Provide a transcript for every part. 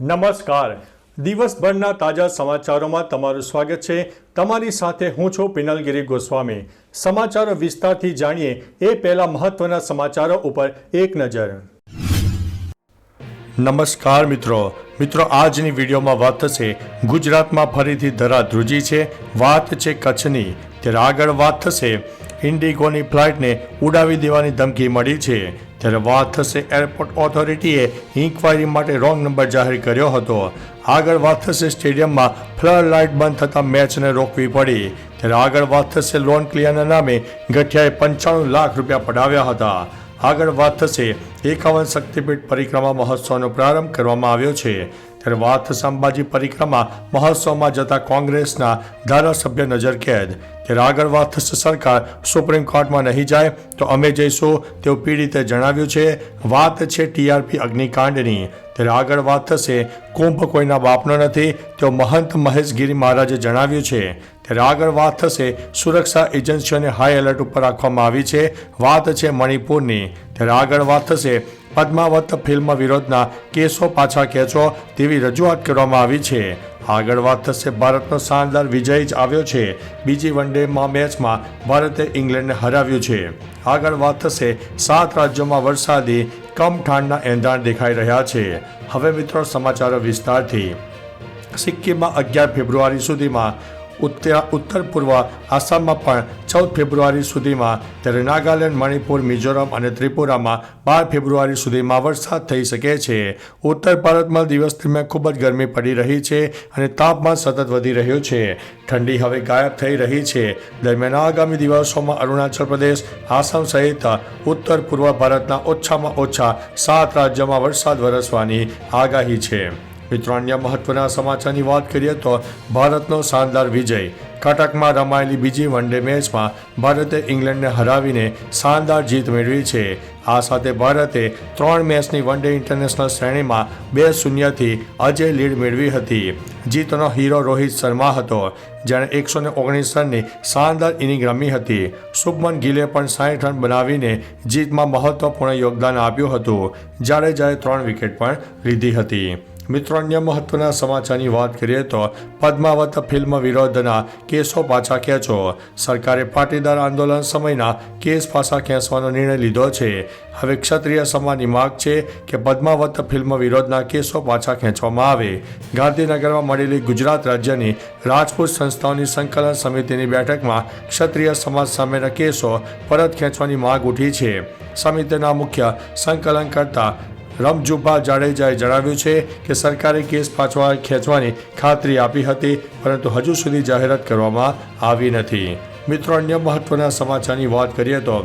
નમસ્કાર. દિવસભરના તાજા સમાચારોમાં તમારું સ્વાગત છે. તમારી સાથે હું છું પિનલગીરી ગોસ્વામી. સમાચારો વિસ્તારથી જાણીએ એ પહેલા મહત્વના સમાચારો ઉપર એક નજર. નમસ્કાર મિત્રો. મિત્રો, આજની વિડીયોમાં વાત થશે ગુજરાતમાં ફરીથી ધરા ધ્રુજી છે. વાત છે કચ્છની. ત્યારે આગળ વાત થશે ઇન્ડિગોની ફ્લાઇટને ઉડાવી દેવાની ધમકી મળી છે. ત્યારે વાત થશે એરપોર્ટ ઓથોરિટીએ ઇન્કવાયરી માટે રોંગ નંબર જાહેર કર્યો હતો. આગળ વાત થશે સ્ટેડિયમમાં ફ્લડ લાઇટ બંધ થતાં મેચને રોકવી પડી. ત્યારે આગળ વાત થશે લોન ક્લિયરના નામે ગઠિયાએ પંચાણું લાખ રૂપિયા પડાવ્યા હતા. આગળ વાત થશે એકાવન શક્તિપીઠ પરિક્રમા મહોત્સવનો પ્રારંભ કરવામાં આવ્યો છે. ત્યારે વાત સંભાજી પરિક્રમા મહોત્સવમાં જતા કોંગ્રેસના ધારાસભ્ય નજર કેદ. ત્યારે આગળ વાત થશે સરકાર સુપ્રીમ કોર્ટમાં નહીં જાય તો અમે જઈશું, તેવું પીડિતે જણાવ્યું છે. વાત છે ટીઆરપી અગ્નિકાંડની. ત્યારે આગળ વાત થશે કુંભ કોઈના બાપનો નથી તેઓ મહંત મહેશગીરી મહારાજે જણાવ્યું છે. ત્યારે આગળ વાત થશે. સુરક્ષા એજન્સીઓને હાઈ એલર્ટ ઉપર રાખવામાં આવી છે. વાત છે મણિપુરની. ત્યારે આગળ વાત થશે. પદ્માવત ફિલ્મ વિરોધના કેસો પાછા ખેંચો તેવી રજૂઆત કરવામાં આવી છે. આગળ વાત થશે. ભારતનો શાનદાર વિજય જ આવ્યો છે. બીજી વન ડેમાં મેચમાં ભારતે ઇંગ્લેન્ડને હરાવ્યું છે. આગળ વાત થશે. સાત રાજ્યોમાં વરસાદી કમ ઠાંડના એંધાણ દેખાઈ રહ્યા છે. હવે મિત્રો સમાચારો વિસ્તારથી. સિક્કિમમાં અગિયાર ફેબ્રુઆરી સુધીમાં ઉત્તર ઉત્તર પૂર્વ આસામમાં પણ ચૌદ ફેબ્રુઆરી સુધીમાં ત્યારે નાગાલેન્ડ, મણિપુર, મિઝોરમ અને ત્રિપુરામાં બાર ફેબ્રુઆરી સુધીમાં વરસાદ થઈ શકે છે. ઉત્તર ભારતમાં દિવસ દરમિયાન ખૂબ જ ગરમી પડી રહી છે અને તાપમાન સતત વધી રહ્યું છે. ઠંડી હવે ગાયબ થઈ રહી છે. દરમિયાન આગામી દિવસોમાં અરુણાચલ પ્રદેશ, આસામ સહિત ઉત્તર પૂર્વ ભારતના ઓછામાં ઓછા સાત રાજ્યોમાં વરસાદ વરસવાની આગાહી છે. મિત્રો, અન્ય મહત્વના સમાચારની વાત કરીએ તો ભારતનો શાનદાર વિજય. કટકમાં રમાયેલી બીજી વન ડે મેચમાં ભારતે ઇંગ્લેન્ડને હરાવીને શાનદાર જીત મેળવી છે. આ સાથે ભારતે ત્રણ મેચની વનડે ઇન્ટરનેશનલ શ્રેણીમાં બે શૂન્યથી અજય લીડ મેળવી હતી. જીતનો હીરો રોહિત શર્મા હતો, જેણે એકસો ને ઓગણીસ રનની શાનદાર ઇનિંગ રમી હતી. શુભમન ગિલે પણ સાઠ રન બનાવીને જીતમાં મહત્વપૂર્ણ યોગદાન આપ્યું હતું જાડેજાએ ત્રણ વિકેટ પણ લીધી હતી. મિત્રો અન્ય મહત્વના સમાચારની વાત કરીએ તો પદ્માવત ફિલ્મ વિરોધના કેસો પાછા ખેંચો. સરકારે પાટીદાર આંદોલન સમયના કેસ પાછા ખેંચવાનો નિર્ણય લીધો છે. હવે ક્ષત્રિય સમાજની માગ છે કે પદ્માવત ફિલ્મ વિરોધના કેસો પાછા ખેંચવામાં આવે. ગાંધીનગરમાં મળેલી ગુજરાત રાજ્યની રાજપૂત સંસ્થાઓની સંકલન સમિતિની બેઠકમાં ક્ષત્રિય સમાજ સામેના કેસો પરત ખેંચવાની માગ ઉઠી છે. સમિતિના મુખ્ય સંકલનકર્તા રમજુભા જાડેજાએ જણાવ્યું છે કે સરકારે કેસ પાછવા ખેંચવાની ખાતરી આપી હતી, પરંતુ હજુ સુધી જાહેરાત કરવામાં આવી નથી. મિત્રો, અન્ય મહત્વના સમાચારની વાત કરીએ તો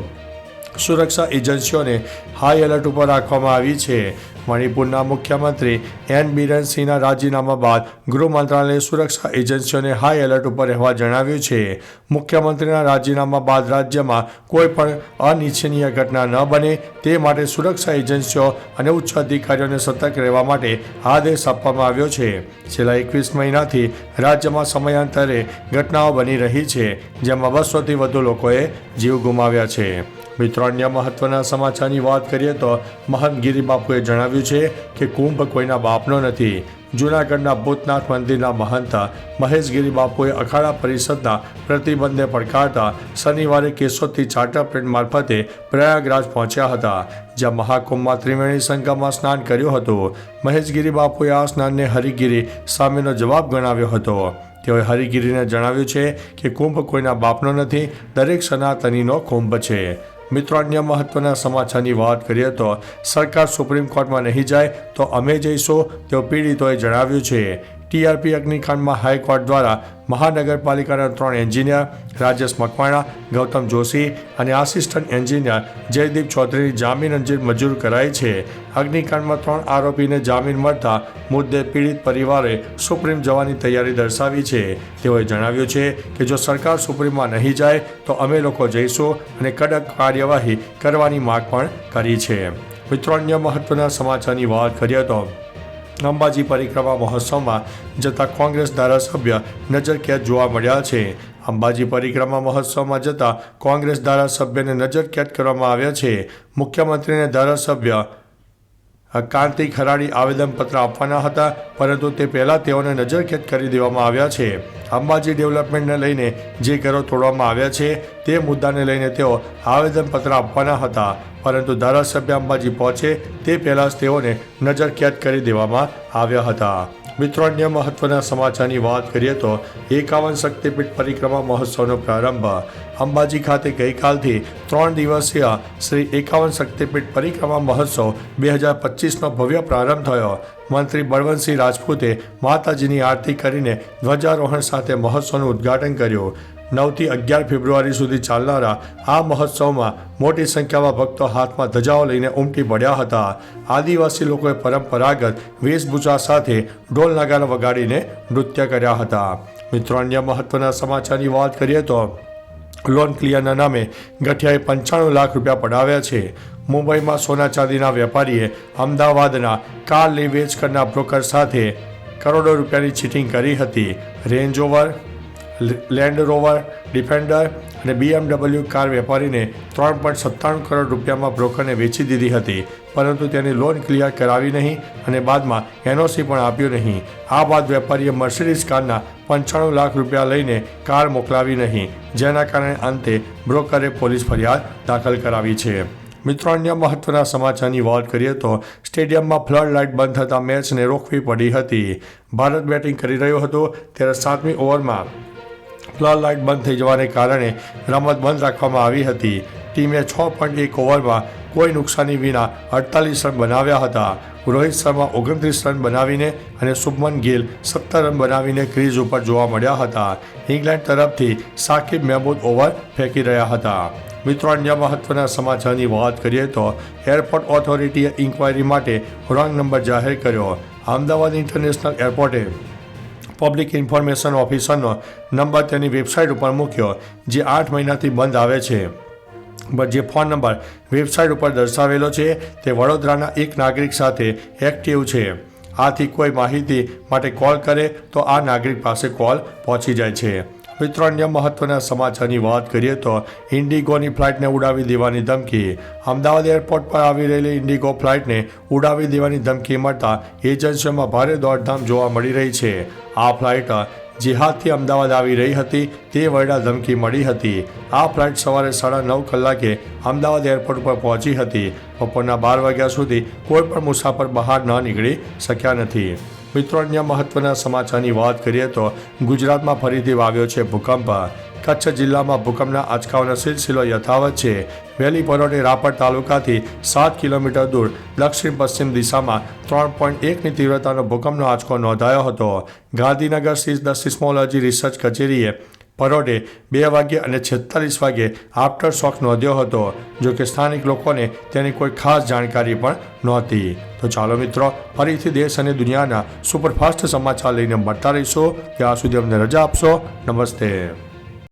સુરક્ષા એજન્સીઓને હાઈ એલર્ટ ઉપર રાખવામાં આવી છે. મણિપુરના મુખ્યમંત્રી એન બિરેન સિંહના રાજીનામા બાદ ગૃહ મંત્રાલયે સુરક્ષા એજન્સીઓને હાઈ એલર્ટ ઉપર રહેવા જણાવ્યું છે. મુખ્યમંત્રીના રાજીનામા બાદ રાજ્યમાં કોઈ પણ અનિચ્છનીય ઘટના ન બને તે માટે સુરક્ષા એજન્સીઓ અને ઉચ્ચ અધિકારીઓને સતર્ક રહેવા માટે આદેશ આપવામાં આવ્યો છે. છેલ્લા એકવીસ મહિનાથી રાજ્યમાં સમયાંતરે ઘટનાઓ બની રહી છે, જેમાં બસોથી વધુ લોકોએ જીવ ગુમાવ્યા છે. મિત્રો, અન્ય મહત્વના સમાચારની વાત કરીએ તો મહંતગીરી બાપુએ જણાવ્યું છે કે કુંભ કોઈના બાપનો નથી. જૂનાગઢના ભૂતનાથ મંદિરના મહંત મહેશગીરી બાપુએ અખાડા પરિષદના પ્રતિબંધને પડકારતા શનિવારે કેશોદથી ચાર્ટર પ્લેન મારફતે પ્રયાગરાજ પહોંચ્યા હતા, જ્યાં મહાકુંભમાં ત્રિવેણી સંગમમાં સ્નાન કર્યું હતું. મહેશગીરી બાપુએ આ સ્નાનને હરિગીરી સામેનો જવાબ ગણાવ્યો હતો. તેઓએ હરિગીરીને જણાવ્યું છે કે કુંભ કોઈના બાપનો નથી, દરેક સનાતનીનો કુંભ છે. મિત્રો, અન્ય મહત્વના સમાચારની વાત કરીએ તો સરકાર સુપ્રીમ કોર્ટમાં નહીં જાય તો અમે જઈશું તેવું પીડિતોએ જણાવ્યું છે. ટીઆરપી અગ્નિકાંડમાં હાઈકોર્ટ દ્વારા મહાનગરપાલિકાના ત્રણ એન્જિનિયર, રાજેશ મકવાણા, ગૌતમ જોશી અને આસિસ્ટન્ટ એન્જિનિયર જયદીપ ચૌધરીની જામીન અંજીર મંજૂર કરાઈ છે. અગ્નિકાંડમાં ત્રણ આરોપીને જામીન મળતા મુદ્દે પીડિત પરિવારે સુપ્રીમ જવાની તૈયારી દર્શાવી છે. તેઓએ જણાવ્યું છે કે જો સરકાર સુપ્રીમમાં નહીં જાય, તો અમે લોકો જઈશું અને કડક કાર્યવાહી કરવાની માગ પણ કરી છે. મિત્રો, અન્ય મહત્વના સમાચારની વાત કરીએ તો અંબાજી પરિક્રમા મહોત્સવમાં જતા કોંગ્રેસ ધારાસભ્ય નજરકેદ જોવા મળ્યા છે. અંબાજી પરિક્રમા મહોત્સવમાં જતા કોંગ્રેસ ધારાસભ્યને નજરકેદ કરવામાં આવ્યા છે. મુખ્યમંત્રીને ધારાસભ્ય કાંતિ ખરાડી આવેદનપત્ર આપવાના હતા, પરંતુ તે પહેલાં તેઓને નજરકેદ કરી દેવામાં આવ્યા છે. અંબાજી ડેવલપમેન્ટને લઈને જે ઘરો તોડવામાં આવ્યા છે, તે મુદ્દાને લઈને તેઓ આવેદનપત્ર આપવાના હતા, પરંતુ ધારાસભ્ય અંબાજી પહોંચે તે પહેલાં જ તેઓને નજરકેદ કરી દેવામાં આવ્યા હતા. મિત્રો, અન્ય મહત્વના સમાચારની વાત કરીએ તો એકાવન શક્તિપીઠ પરિક્રમા મહોત્સવનો પ્રારંભ અંબાજી ખાતે ગઈકાલથી ત્રણ દિવસીય શ્રી એકાવન શક્તિપીઠ પરિક્રમા મહોત્સવ બે હજાર પચીસનો ભવ્ય પ્રારંભ થયો. મંત્રી બળવંતસિંહ રાજપૂતે માતાજીની આરતી કરીને ધ્વજારોહણ સાથે મહોત્સવનું ઉદ્ઘાટન કર્યું. નવથી અગિયાર ફેબ્રુઆરી સુધી ચાલનારા આ મહોત્સવમાં મોટી સંખ્યામાં ભક્તો હાથમાં ધજાઓ લઈને ઉમટી પડ્યા હતા. આદિવાસી લોકોએ પરંપરાગત વેશભૂષા સાથે ઢોલ નગારા વગાડીને નૃત્ય કર્યા હતા. મિત્રો, અન્ય મહત્વના સમાચારની વાત કરીએ તો લોન ક્લિયરના નામે ગઠિયાએ પંચાણું લાખ રૂપિયા પડાવ્યા છે. મુંબઈમાં સોના ચાંદીના વેપારીએ અમદાવાદના કાર લે વેચ બ્રોકર સાથે કરોડો રૂપિયાની ચીટિંગ કરી હતી. Range Rover Land Rover Defender અને બીએમડબલ્યુ કાર વેપારીને ત્રણ પોઈન્ટ સત્તાણું કરોડ રૂપિયામાં બ્રોકરને વેચી દીધી હતી. પરંતુ તેની લોન ક્લિયર કરાવી નહીં અને બાદમાં એનઓસી પણ આપ્યું નહીં. આ બાદ વેપારીએ મર્સિડીઝ કારના પંચાણું લાખ રૂપિયા લઈને કાર મોકલાવી નહીં. જેના કારણે અંતે બ્રોકરે પોલીસ ફરિયાદ દાખલ કરાવી છે. મિત્રો, અન્ય મહત્વના સમાચારની વાત કરીએ તો સ્ટેડિયમમાં ફ્લડ લાઇટ બંધ થતાં મેચને રોકવી પડી હતી. ભારત બેટિંગ કરી રહ્યો હતો ત્યારે સાતમી ઓવરમાં ફ્લડ લાઇટ બંધ થઈ જવાને કારણે રમત બંધ રાખવામાં આવી હતી. ટીમે છ પોઈન્ટ એક ઓવરમાં કોઈ નુકસાની વિના અડતાલીસ રન બનાવ્યા હતા. રોહિત શર્મા ઓગણત્રીસ રન બનાવીને અને શુભમન ગિલ સત્તર રન બનાવીને ક્રીઝ ઉપર જોવા મળ્યા હતા. ઇંગ્લેન્ડ તરફથી સાકિબ મહેમૂદ ઓવર ફેંકી રહ્યા હતા. મિત્રો, અન્ય મહત્વના સમાચારની વાત કરીએ તો એરપોર્ટ ઓથોરિટીએ ઇન્કવાયરી માટે રોંગ નંબર જાહેર કર્યો. અમદાવાદ ઇન્ટરનેશનલ એરપોર્ટે પબ્લિક ઇન્ફોર્મેશન ઓફિસરનો નંબર તેની વેબસાઇટ ઉપર મૂક્યો, જે આઠ મહિનાથી બંધ આવે છે. જે ફોન નંબર વેબસાઇટ ઉપર દર્શાવેલો છે, તે વડોદરાના એક નાગરિક સાથે એક્ટિવ છે. આથી કોઈ માહિતી માટે કોલ કરે તો આ નાગરિક પાસે કોલ પહોંચી જાય છે. મિત્રો, અન્ય મહત્વના સમાચારની વાત કરીએ તો ઇન્ડિગોની ફ્લાઇટને ઉડાવી દેવાની ધમકી. અમદાવાદ એરપોર્ટ પર આવી રહેલી ઇન્ડિગો ફ્લાઇટને ઉડાવી દેવાની ધમકી મળતા એજન્સીઓમાં ભારે દોડધામ જોવા મળી રહી છે. આ ફ્લાઇટ જેહાદથી અમદાવાદ આવી રહી હતી, તે વરડા ધમકી મળી હતી. આ ફ્લાઇટ સવારે સાડા નવ કલાકે અમદાવાદ એરપોર્ટ પર પહોંચી હતી. બપોરના બાર વાગ્યા સુધી કોઈ પણ મુસાફર બહાર ન નીકળી શક્યા નથી. મિત્રો, અન્ય મહત્વના સમાચારની વાત કરીએ તો ગુજરાતમાં ફરીથી વાવ્યો છે ભૂકંપ. કચ્છ જિલ્લામાં ભૂકંપના આંચકાઓનો સિલસિલો યથાવત છે. વહેલી પરોઢે રાપર તાલુકાથી સાત કિલોમીટર દૂર દક્ષિણ પશ્ચિમ દિશામાં ત્રણ પોઈન્ટ એકની તીવ્રતાનો ભૂકંપનો આંચકો નોંધાયો હતો. ગાંધીનગર સ્થિત ધ સિસ્મોલોજી રિસર્ચ કચેરીએ પરોઢે બે વાગ્યે અને છેતાલીસ વાગ્યે આફ્ટર શોક નોંધ્યો હતો, જો કે સ્થાનિક લોકોને તેની કોઈ ખાસ જાણકારી પણ નહોતી. તો ચાલો મિત્રો, ફરીથી દેશ અને દુનિયાના સુપરફાસ્ટ સમાચાર લઈને મળતા રહીશું. ત્યાં સુધી અમને રજા આપશો. નમસ્તે.